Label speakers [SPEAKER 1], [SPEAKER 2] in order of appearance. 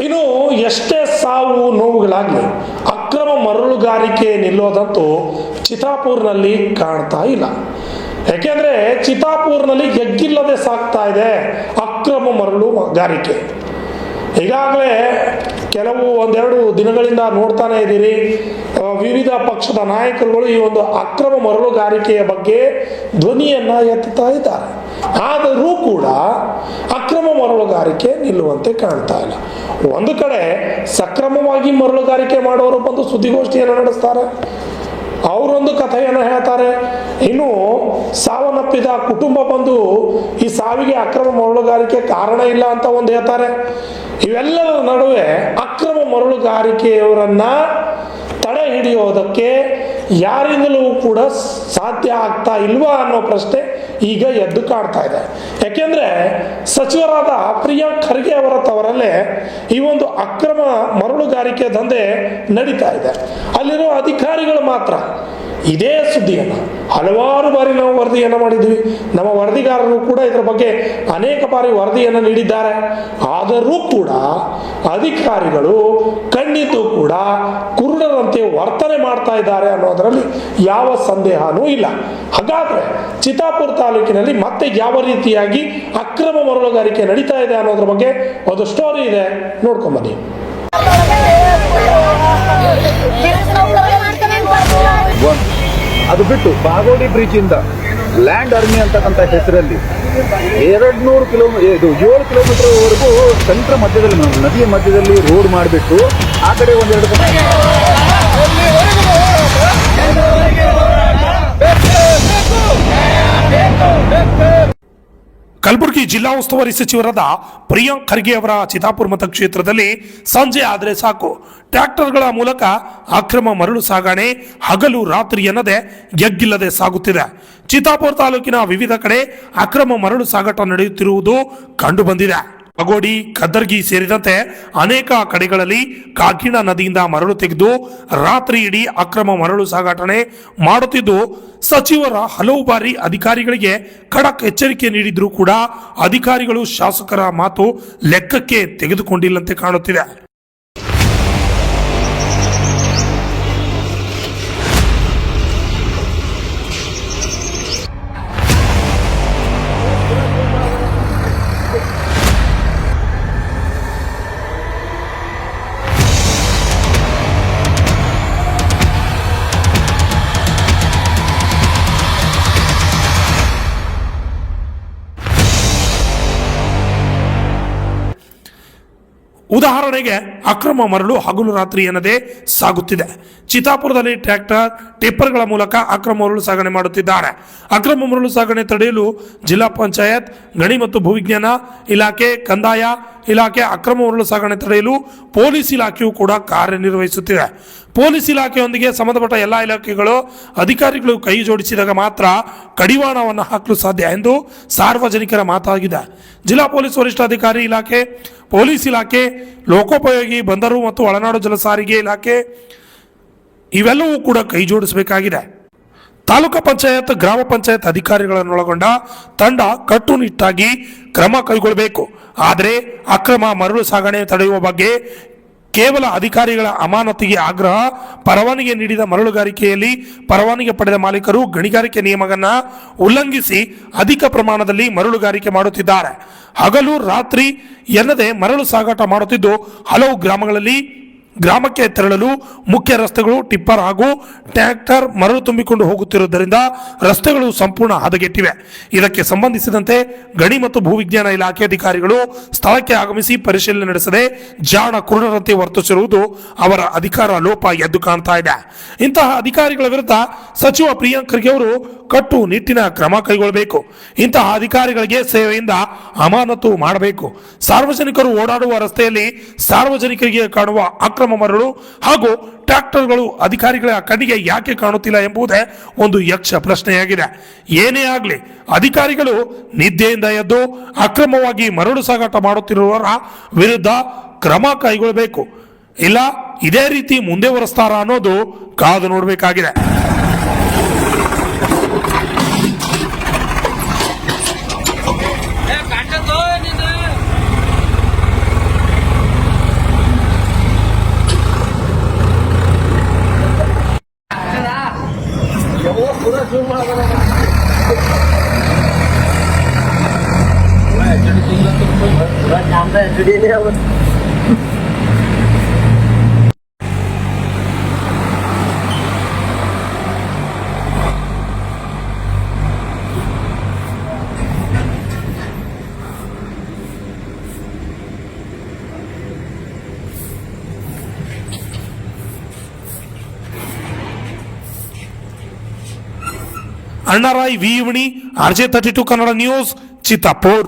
[SPEAKER 1] ಇನ್ನು ಎಷ್ಟೇ ಸಾವು ನೋವುಗಳಾಗಲಿ, ಅಕ್ರಮ ಮರಳುಗಾರಿಕೆ ನಿಲ್ಲೋದಂತೂ ಚಿತಾಪೂರ್ನಲ್ಲಿ ಕಾಣ್ತಾ ಇಲ್ಲ. ಯಾಕೆಂದ್ರೆ ಚಿತಾಪೂರ್ನಲ್ಲಿ ಎಗ್ಗಿಲ್ಲದೆ ಸಾಕ್ತಾ ಇದೆ ಅಕ್ರಮ ಮರಳುಗಾರಿಕೆ ಈಗಾಗಲೇ ಕೆಲವು ಒಂದೆರಡು ದಿನಗಳಿಂದ ನೋಡ್ತಾನೆ ಇದ್ದೀರಿ ವಿವಿಧ ಪಕ್ಷದ ನಾಯಕರುಗಳು ಈ ಒಂದು ಅಕ್ರಮ ಮರಳುಗಾರಿಕೆಯ ಬಗ್ಗೆ ಧ್ವನಿಯನ್ನ ಎತ್ತುತ್ತಾ ಇದ್ದಾರೆ. ಆದರೂ ಕೂಡ ಅಕ್ರಮ ಮರಳುಗಾರಿಕೆ ನಿಲ್ಲುವಂತೆ ಕಾಣ್ತಾ ಇಲ್ಲ. ಒಂದು ಕಡೆ ಸಕ್ರಮವಾಗಿ ಮರಳುಗಾರಿಕೆ ಮಾಡೋರು ಬಂದು ಸುದ್ದಿಗೋಷ್ಠಿಯನ್ನು ನಡೆಸ್ತಾರೆ. ಅವರೊಂದು ಕಥೆಯನ್ನು ಹೇಳ್ತಾರೆ. ಇನ್ನು ಸಾವನ್ನಪ್ಪಿದ ಕುಟುಂಬ ಬಂದು ಈ ಸಾವಿಗೆ ಅಕ್ರಮ ಮರಳುಗಾರಿಕೆ ಕಾರಣ ಇಲ್ಲ ಅಂತ ಒಂದು ಹೇಳ್ತಾರೆ. ಇವೆಲ್ಲರ ನಡುವೆ ಅಕ್ರಮ ಮರಳುಗಾರಿಕೆಯವರನ್ನ ತಡೆ ಹಿಡಿಯೋದಕ್ಕೆ ಯಾರಿಂದಲೂ ಕೂಡ ಸಾಧ್ಯ ಆಗ್ತಾ ಇಲ್ವಾ ಅನ್ನೋ ಪ್ರಶ್ನೆ ಈಗ ಎದ್ದು ಕಾಡ್ತಾ ಇದೆ. ಯಾಕೆಂದ್ರೆ ಸಚಿವರಾದ ಪ್ರಿಯಾಂಕ್ ಖರ್ಗೆ ಅವರ ತವರಲ್ಲೇ ಈ ಒಂದು ಅಕ್ರಮ ಮರಳುಗಾರಿಕೆ ದಂಧೆ ನಡೀತಾ ಇದೆ. ಅಲ್ಲಿರೋ ಅಧಿಕಾರಿಗಳು ಮಾತ್ರ ಇದೇ ಸುದ್ದಿಯನ್ನು. ಹಲವಾರು ಬಾರಿ ನಾವು ವರದಿಯನ್ನು ಮಾಡಿದ್ವಿ. ನಮ್ಮ ವರದಿಗಾರರು ಕೂಡ ಇದರ ಬಗ್ಗೆ ಅನೇಕ ಬಾರಿ ವರದಿಯನ್ನು ನೀಡಿದ್ದಾರೆ. ಆದರೂ ಕೂಡ ಅಧಿಕಾರಿಗಳು ಕಣ್ಣಿದ್ದು ಕೂಡ ಕುರುಡರಂತೆ ವರ್ತನೆ ಮಾಡ್ತಾ ಇದ್ದಾರೆ ಅನ್ನೋದರಲ್ಲಿ ಯಾವ ಸಂದೇಹನೂ ಇಲ್ಲ. ಹಾಗಾದ್ರೆ ಚಿತ್ತಾಪುರ ತಾಲೂಕಿನಲ್ಲಿ ಮತ್ತೆ ಯಾವ ರೀತಿಯಾಗಿ ಅಕ್ರಮ ಮರಳುಗಾರಿಕೆ ನಡೀತಾ ಇದೆ ಅನ್ನೋದ್ರ ಬಗ್ಗೆ ಒಂದು ಸ್ಟೋರಿ ಇದೆ. ನೋಡ್ಕೊಂಬನ್ನಿ
[SPEAKER 2] ಅದು ಬಿಟ್ಟು ಬಾಗೋಡಿ ಬ್ರಿಡ್ಜ್ ಇಂದ ಲ್ಯಾಂಡ್ ಆರ್ಮಿ ಅಂತಕ್ಕಂಥ ಹೆಸರಲ್ಲಿ ಎರಡು ನೂರು ಕಿಲೋಮೀಟರ್ ಇದು ಏಳು ಕಿಲೋಮೀಟರ್ವರೆಗೂ ಮಧ್ಯದಲ್ಲಿ ಮ- ನದಿಯ ಮಧ್ಯದಲ್ಲಿ ರೋಡ್ ಮಾಡಿಬಿಟ್ಟು ಆ ಕಡೆ ಒಂದೆರಡು
[SPEAKER 1] ಕಲಬುರಗಿ ಜಿಲ್ಲಾ ಉಸ್ತುವಾರಿ ಸಚಿವರಾದ ಪ್ರಿಯಾಂಕ್ ಖರ್ಗೆ ಅವರ ಚಿತಾಪುರ ಮತಕ್ಷೇತ್ರದಲ್ಲಿ ಸಂಜೆ ಆದರೆ ಸಾಕು. ಟ್ರ್ಯಾಕ್ಟರ್ಗಳ ಮೂಲಕ ಅಕ್ರಮ ಮರಳು ಸಾಗಣೆ ಹಗಲು ರಾತ್ರಿ ಎನ್ನದೆ ಎಗ್ಗಿಲ್ಲದೆ ಸಾಗುತ್ತಿದೆ. ಚಿತಾಪುರ ತಾಲೂಕಿನ ವಿವಿಧ ಕಡೆ ಅಕ್ರಮ ಮರಳು ಸಾಗಾಟ ನಡೆಯುತ್ತಿರುವುದು ಕಂಡುಬಂದಿದೆ ಪಗೋಡಿ ಕದರ್ಗಿ ಸೇರಿದಂತೆ ಅನೇಕ ಕಡೆಗಳಲ್ಲಿ ಕಾಕಿಣ ನದಿಯಿಂದ ಮರಳು ತೆಗೆದು ರಾತ್ರಿ ಇಡೀ ಅಕ್ರಮ ಮರಳು ಸಾಗಾಟನೆ ಮಾಡುತ್ತಿದ್ದು, ಸಚಿವರ ಹಲವು ಬಾರಿ ಅಧಿಕಾರಿಗಳಿಗೆ ಖಡಕ್ ಎಚ್ಚರಿಕೆ ನೀಡಿದ್ರೂ ಕೂಡ ಅಧಿಕಾರಿಗಳು ಶಾಸಕರ ಮಾತು ಲೆಕ್ಕಕ್ಕೆ ತೆಗೆದುಕೊಂಡಿಲ್ಲಂತೆ ಕಾಣುತ್ತಿದೆ. ಉದಾಹರಣೆಗೆ ಅಕ್ರಮ ಮರಳು ಹಗಲು ರಾತ್ರಿ ಎನ್ನದೇ ಸಾಗುತ್ತಿದೆ. ಚಿತಾಪುರದಲ್ಲಿ ಟ್ರ್ಯಾಕ್ಟರ್, ಟಿಪ್ಪರ್ಗಳ ಮೂಲಕ ಅಕ್ರಮ ಮರಳು ಸಾಗಣೆ ಮಾಡುತ್ತಿದ್ದಾರೆ. ಅಕ್ರಮ ಮರಳು ಸಾಗಣೆ ತಡೆಯಲು ಜಿಲ್ಲಾ ಪಂಚಾಯತ್, ಗಣಿ ಮತ್ತು ಭೂವಿಜ್ಞಾನ ಇಲಾಖೆ, ಕಂದಾಯ ಇಲಾಖೆ ಅಕ್ರಮ ಮರಳು ಸಾಗಣೆ ತಡೆಯಲು ಪೊಲೀಸ್ ಇಲಾಖೆಯು ಕೂಡ ಕಾರ್ಯನಿರ್ವಹಿಸುತ್ತಿದೆ. ಪೊಲೀಸ್ ಇಲಾಖೆಯೊಂದಿಗೆ ಸಂಬಂಧಪಟ್ಟ ಎಲ್ಲ ಇಲಾಖೆಗಳು ಅಧಿಕಾರಿಗಳು ಕೈ ಜೋಡಿಸಿದಾಗ ಮಾತ್ರ ಕಡಿವಾಣವನ್ನು ಹಾಕಲು ಸಾಧ್ಯ ಎಂದು ಸಾರ್ವಜನಿಕರ ಮಾತಾಗಿದೆ. ಜಿಲ್ಲಾ ಪೊಲೀಸ್ ವರಿಷ್ಠಾಧಿಕಾರಿ ಇಲಾಖೆ, ಪೊಲೀಸ್ ಇಲಾಖೆ, ಲೋಕೋಪಯೋಗಿ, ಬಂದರು ಮತ್ತು ಒಳನಾಡು ಜಲ ಸಾರಿಗೆ ಇಲಾಖೆ ಇವೆಲ್ಲವೂ ಕೂಡ ಕೈ ಜೋಡಿಸಬೇಕಾಗಿದೆ. ತಾಲೂಕು ಪಂಚಾಯತ್, ಗ್ರಾಮ ಪಂಚಾಯತ್ ಅಧಿಕಾರಿಗಳನ್ನೊಳಗೊಂಡ ತಂಡ ಕಟ್ಟುನಿಟ್ಟಾಗಿ ಕ್ರಮ ಕೈಗೊಳ್ಳಬೇಕು. ಆದರೆ ಅಕ್ರಮ ಮರಳು ಸಾಗಣೆ ತಡೆಯುವ ಬಗ್ಗೆ ಕೇವಲ ಅಧಿಕಾರಿಗಳ ಅಮಾನತಿಗೆ ಆಗ್ರಹ, ಪರವಾನಿಗೆ ನೀಡಿದ ಮರಳುಗಾರಿಕೆಯಲ್ಲಿ ಪರವಾನಿಗೆ ಪಡೆದ ಮಾಲೀಕರು ಗಣಿಗಾರಿಕೆ ನಿಯಮವನ್ನು ಉಲ್ಲಂಘಿಸಿ ಅಧಿಕ ಪ್ರಮಾಣದಲ್ಲಿ ಮರಳುಗಾರಿಕೆ ಮಾಡುತ್ತಿದ್ದಾರೆ. ಹಗಲು ರಾತ್ರಿ ಎನ್ನದೆ ಮರಳು ಸಾಗಾಟ ಮಾಡುತ್ತಿದ್ದು, ಹಲವು ಗ್ರಾಮಗಳಲ್ಲಿ ಗ್ರಾಮಕ್ಕೆ ತೆರಳಲು ಮುಖ್ಯ ರಸ್ತೆಗಳು, ಟಿಪ್ಪರ್ ಹಾಗೂ ಟ್ರ್ಯಾಕ್ಟರ್ ಮರಳು ತುಂಬಿಕೊಂಡು ಹೋಗುತ್ತಿರುವುದರಿಂದ ರಸ್ತೆಗಳು ಸಂಪೂರ್ಣ ಹದಗೆಟ್ಟಿವೆ. ಇದಕ್ಕೆ ಸಂಬಂಧಿಸಿದಂತೆ ಗಣಿ ಮತ್ತು ಭೂವಿಜ್ಞಾನ ಇಲಾಖೆ ಅಧಿಕಾರಿಗಳು ಸ್ಥಳಕ್ಕೆ ಆಗಮಿಸಿ ಪರಿಶೀಲನೆ ನಡೆಸದೆ ಜಾಣ ಕುರುಡರಂತೆ ವರ್ತಿಸಿರುವುದು ಅವರ ಅಧಿಕಾರ ಲೋಪ ಎದ್ದು ಕಾಣ್ತಾ ಇದೆ. ಇಂತಹ ಅಧಿಕಾರಿಗಳ ವಿರುದ್ಧ ಸಚಿವ ಪ್ರಿಯಾಂಕ್ ಖರ್ಗೆ ಅವರು ಕಟ್ಟು ನಿಟ್ಟಿನ ಕ್ರಮ ಕೈಗೊಳ್ಳಬೇಕು. ಇಂತಹ ಅಧಿಕಾರಿಗಳಿಗೆ ಸೇವೆಯಿಂದ ಅಮಾನತು ಮಾಡಬೇಕು. ಸಾರ್ವಜನಿಕರು ಓಡಾಡುವ ರಸ್ತೆಯಲ್ಲಿ ಸಾರ್ವಜನಿಕರಿಗೆ ಕಾಣುವ ಅಕ್ರಮ ಮರಳು ಹಾಗೂ ಟ್ರ್ಯಾಕ್ಟರ್ಗಳು ಅಧಿಕಾರಿಗಳ ಕಣ್ಣಿಗೆ ಯಾಕೆ ಕಾಣುತ್ತಿಲ್ಲ ಎಂಬುದೇ ಒಂದು ಯಕ್ಷ ಪ್ರಶ್ನೆಯಾಗಿದೆ. ಏನೇ ಆಗಲಿ, ಅಧಿಕಾರಿಗಳು ನಿದ್ದೆಯಿಂದ ಎದ್ದು ಅಕ್ರಮವಾಗಿ ಮರಳು ಸಾಗಾಟ ಮಾಡುತ್ತಿರುವವರ ವಿರುದ್ಧ ಕ್ರಮ ಕೈಗೊಳ್ಳಬೇಕು. ಇಲ್ಲ, ಇದೇ ರೀತಿ ಮುಂದೆ ವರೆಸ್ತಾರ ಅನ್ನೋದು ಕಾದು ನೋಡಬೇಕಾಗಿದೆ.
[SPEAKER 3] ರೆಡಿನೇ ಅವ
[SPEAKER 1] ಅಣ್ಣರಾಯ್ V ಇವಣಿ R J thirty two Kannada news Chittapur